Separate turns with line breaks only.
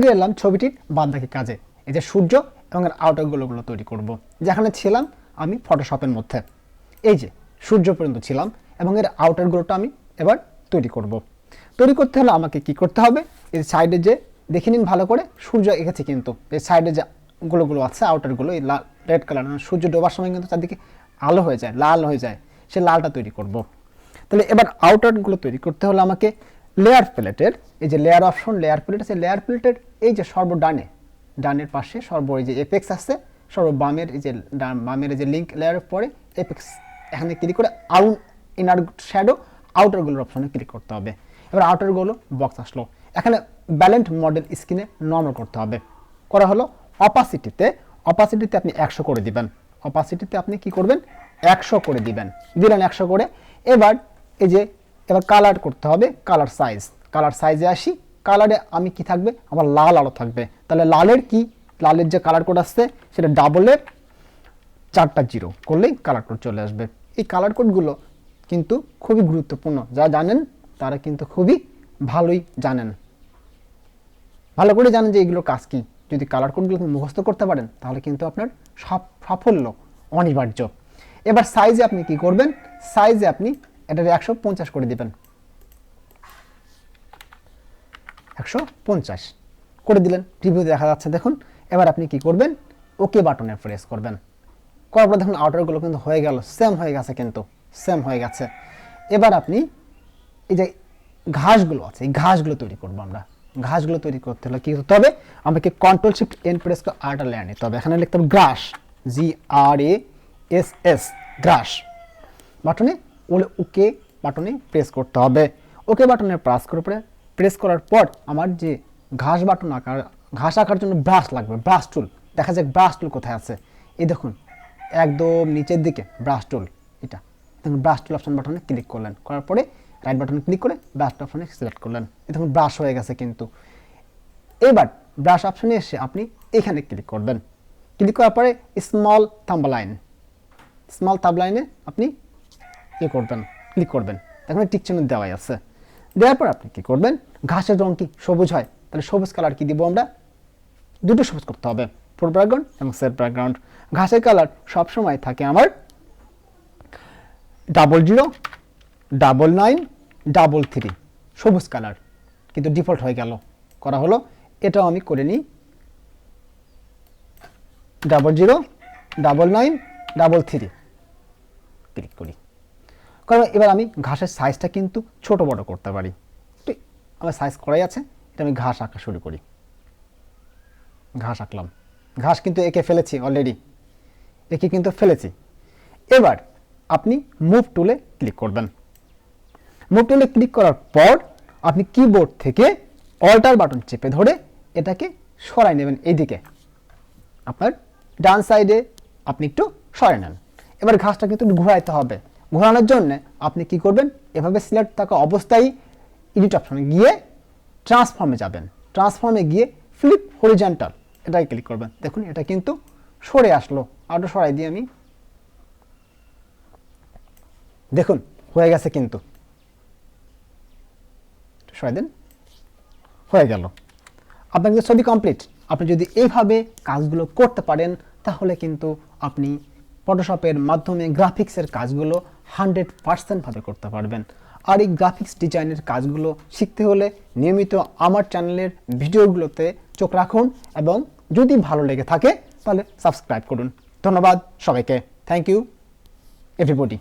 ফিরে এলাম ছবিটির বাদবাকি কাজে। এই যে সূর্য এবং এর আউটারগুলোগুলো তৈরি করব। যেখানে ছিলাম আমি ফটোশপের মধ্যে। এই যে সূর্য পর্যন্ত ছিলাম এবং এর আউটারগুলোটা আমি এবার তৈরি করব। তৈরি করতে হলে আমাকে কি করতে হবে? এই সাইডে যে, দেখে নিন ভালো করে, সূর্য এঁকেছে কিন্তু। এই সাইডে যে গুলোগুলো আছে আউটারগুলো এই লাল রেড কালার সূর্য ডোবার সময় কিন্তু চারদিকে আলো হয়ে যায়, লাল হয়ে যায়। সে লালটা তৈরি করব। তাহলে এবার আউটারগুলো তৈরি করতে হলে আমাকে লেয়ার প্লেটের এই যে লেয়ার অপশন লেয়ার প্লেট আছে লেয়ার প্লেটের এই যে সর্ব ডানে ডানের পাশে সর্ব এই যে এপেক্স আছে, সর্ব বামের এই যে বামের যে লিঙ্ক লেয়ারের পরে এপেক্স এখানে ক্লিক করে আউট ইনার শ্যাডো আউটারগুলোর অপশনে ক্লিক করতে হবে। এবার আউটারগুলো বক্স আসলো। এখানে ব্যালেন্ট মডেল স্ক্রিনে নর্মাল করতে হবে। করা হলো অপাসিটিতে অপাসিটিতে আপনি একশো করে দিবেন। অপাসিটিতে আপনি কি করবেন? একশো করে দিবেন। দিলেন একশো করে। এবার এই যে এবার কালার করতে হবে কালার সাইজ কালার সাইজে আসি কালারে আমি কি থাকবে? আমার লাল আলো থাকবে। তাহলে লালের কি? লালের যে কালার কোড আসছে, সেটা ডাবলের চারটা জিরো করলেই কালার কোড চলে আসবে। এই কালার কোডগুলো কিন্তু খুবই গুরুত্বপূর্ণ। যা জানেন, তারা কিন্তু খুবই ভালোই জানেন। ভালো করে জানেন যে এগুলো কাজ কী। যদি কালার কোডগুলো মুখস্থ করতে পারেন, তাহলে কিন্তু আপনার সাফল্য অনিবার্য। এবার সাইজে আপনি কি করবেন? সাইজে আপনি এটা একশো পঞ্চাশ করে দিবেন। একশো পঞ্চাশ করে দিলেন। রিভিউ দেখা যাচ্ছে, দেখুন। এবার আপনি কি করবেন? ওকে বাটনে প্রেস করবেন। করার পর দেখুন আউটারগুলো কিন্তু হয়ে গেল। সেম হয়ে গেছে কিন্তু। সেম হয়ে গেছে। এবার আপনি এই যে ঘাসগুলো আছে, এই ঘাসগুলো তৈরি করব আমরা। ঘাসগুলো তৈরি করতে হলে কি হবে? আমাকে কন্ট্রোল শিফট এন প্রেস করে আর্টার লেয়ার নিতে হবে। এখানে লিখতে হবে গ্রাস জি আর এ এস এস গ্রাস বাটনে ওলে ওকে বাটনে প্রেস করতে হবে। ওকে বাটনে প্রেস করে পরে প্রেস করার পর আমার যে ঘাস বাটন আঁকার, ঘাস আঁকার জন্য ব্রাশ লাগবে ব্রাশ টুল দেখা যাক ব্রাশ টুল কোথায় আছে। এই দেখুন, একদম নিচের দিকে ব্রাশ টুল এটা। দেখুন ব্রাশ টুল অপশন বাটনে ক্লিক করলেন। করার পরে রাইট বাটনে ক্লিক করে ব্রাশ টুল অপশনে সিলেক্ট করলেন। এই দেখুন ব্রাশ হয়ে গেছে কিন্তু। এবার ব্রাশ অপশনে এসে আপনি এখানে ক্লিক করবেন। ক্লিক করার পরে স্মল থাম্বালাইন স্মল থাম্বালাইনে আপনি ইয়ে করবেন ক্লিক করবেন। এখন টিক চিহ্ন দেওয়াই আছে। দেওয়ার পর আপনি কি করবেন? ঘাসের রং কি সবুজ হয়, তাহলে সবুজ কালার কি দিব আমরা? দুটো সবুজ করতে হবে ফোর ব্যাকগ্রাউন্ড এবং সেট ব্যাকগ্রাউন্ড ঘাসের কালার সবসময় থাকে আমার double zero double nine double three সবুজ কালার কিন্তু ডিফল্ট হয়ে গেল, করা হলো, এটাও আমি করে নিই। Double zero double nine double three click করি। কারণ এবার আমি ঘাসের সাইজটা কিন্তু ছোট বড় করতে পারি। ঠিক আমার সাইজ করাই আছে, এটা আমি ঘাস আঁকা শুরু করি। ঘাস আঁকলাম। ঘাস কিন্তু একে ফেলেছি অলরেডি একে কিন্তু ফেলেছি। এবার আপনি মুভ টুলে ক্লিক করবেন। মুভ টুলে ক্লিক করার পর আপনি কিবোর্ড থেকে অল্টার বাটন চেপে ধরে এটাকে সরাই নেবেন এইদিকে আপনার ডান সাইডে আপনি একটু সরে নেন। এবার ঘাসটা কিন্তু ঘোরাইতে হবে। ঘোরানোর জন্য আপনি কি করবেন? এভাবে সিলেক্ট থাকা অবস্থায় এডিট অপশনে গিয়ে ট্রান্সফর্মে যাবেন। ট্রান্সফর্মে গিয়ে ফ্লিপ হরিজেন্টাল এটাই ক্লিক করবেন। দেখুন, এটা কিন্তু সরে আসলো। আরও সরাই দিয়ে আমি দেখুন, হয়ে গেছে কিন্তু। সরাই দেন। হয়ে গেল। আপনার কিন্তু ছবি কমপ্লিট আপনি যদি এইভাবে কাজগুলো করতে পারেন, তাহলে কিন্তু আপনি ফটোশপের মাধ্যমে গ্রাফিক্সের কাজগুলো হান্ড্রেড পার্সেন্টভাবে করতে পারবেন। আর এই গ্রাফিক্স ডিজাইনের কাজগুলো শিখতে হলে নিয়মিত আমার চ্যানেলের ভিডিওগুলোতে চোখ রাখুন এবং যদি ভালো লেগে থাকে, তাহলে সাবস্ক্রাইব করুন। ধন্যবাদ সবাইকে। Thank you everybody